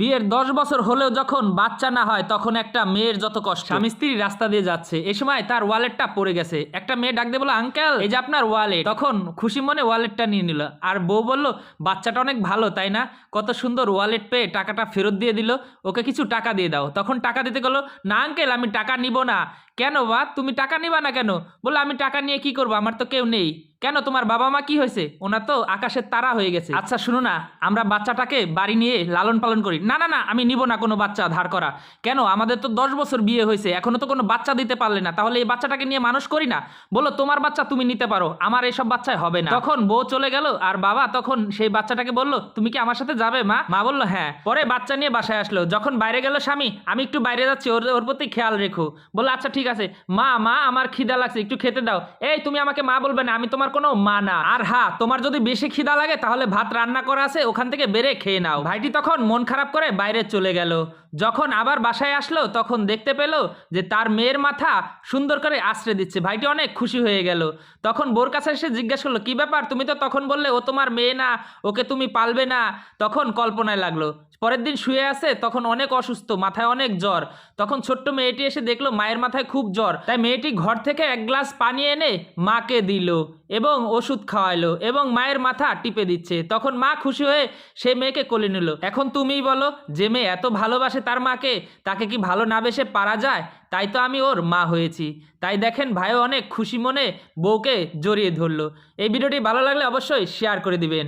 বিয়ের দশ বছর হলেও যখন বাচ্চা না হয়, তখন একটা মেয়ের যত কষ্ট। স্বামী স্ত্রী রাস্তা দিয়ে যাচ্ছে। এ সময় তার ওয়ালেটটা পড়ে গেছে। একটা মেয়ে ডাক দিয়ে বলো আঙ্কেল, এই যে আপনার ওয়ালেট। তখন খুশি মনে ওয়ালেটটা নিয়ে নিল। আর বউ বলল, বাচ্চাটা অনেক ভালো, তাই না? কত সুন্দর ওয়ালেট পেয়ে টাকাটা ফেরত দিয়ে দিল। ওকে কিছু টাকা দিয়ে দাও। তখন টাকা দিতে গেলো, না, আঙ্কেল, আমি টাকা নিব না। কেন বা? তুমি টাকা নিবা না কেন? বলল আমি টাকা নিয়ে কি করব? আমার তো কেউ নেই। কেন? তোমার বাবা মা কি হয়েছে? ওনার তো আকাশের তারা হয়ে গেছে। আচ্ছা শুনো না। আমরা বাচ্চাটাকে বাড়ি নিয়ে লালন পালন করি। না না না, আমি নিব না কোনো বাচ্চা ধার করা। কেন? আমাদের তো দশ বছর বিয়ে হয়েছে। এখনও তো কোনো বাচ্চা দিতে পারলে না। তাহলে এই বাচ্চাটাকে নিয়ে মানুষ করি না? বলো, তোমার বাচ্চা তুমি নিতে পারো। আমার এইসব বাচ্চায় হবে না। তখন বউ চলে গেল আর বাবা তখন সেই বাচ্চাটাকে বলল, তুমি কি আমার সাথে যাবে, মা? মা বলল হ্যাঁ। পরে বাচ্চা নিয়ে বাসায় আসলো। যখন বাইরে গেল স্বামী, আমি একটু বাইরে যাচ্ছি। ওর ওর প্রতি খেয়াল রেখো। বলল আচ্ছা ঠিক আছে। মা মা, আমার খিদা লাগছে, একটু খেতে দাও। এই, তুমি আমাকে মা বলবে না, আমি তোমার কোনো মা না। আর হ্যাঁ তোমার যদি বেশি খিদা লাগে, তাহলে ভাত রান্না করা আছে, ওখান থেকে বেড়ে খেয়ে নাও। ভাইটি তখন মন খারাপ করে বাইরে চলে গেল। যখন আবার বাসায় আসলো, তখন দেখতে পেল যে তার মেয়ের মাথা সুন্দর করে আশ্রয় দিচ্ছে। ভাইটি অনেক খুশি হয়ে গেল। তখন বোর কাছে এসে জিজ্ঞেস করল, কী ব্যাপার? তুমি তো তখন বললে ও তোমার মেয়ে না, ওকে তুমি পালবে না। তখন কল্পনায় লাগল। পরের দিন শুয়ে আছে, তখন অনেক অসুস্থ, মাথায় অনেক জ্বর। তখন ছোট্ট মেয়েটি এসে দেখল মায়ের মাথায় খুব জ্বর। তাই মেয়েটি ঘর থেকে এক গ্লাস পানি এনে মাকে দিল। এবং ওষুধ খাওয়াইলো এবং মায়ের মাথা টিপে দিচ্ছে। তখন মা খুশি হয়ে সে মেয়েকে কোলে নিল। এখন তুমিই বলো, যে মেয়ে এত ভালোবাসে তার মাকে, তাকে কি ভালো না বেসে পারা যায়? তাই তো আমি ওর মা হয়েছি। তাই দেখেন ভাইও অনেক খুশি মনে বউকে জড়িয়ে ধরলো। এই ভিডিওটি ভালো লাগলে অবশ্যই শেয়ার করে দিবেন।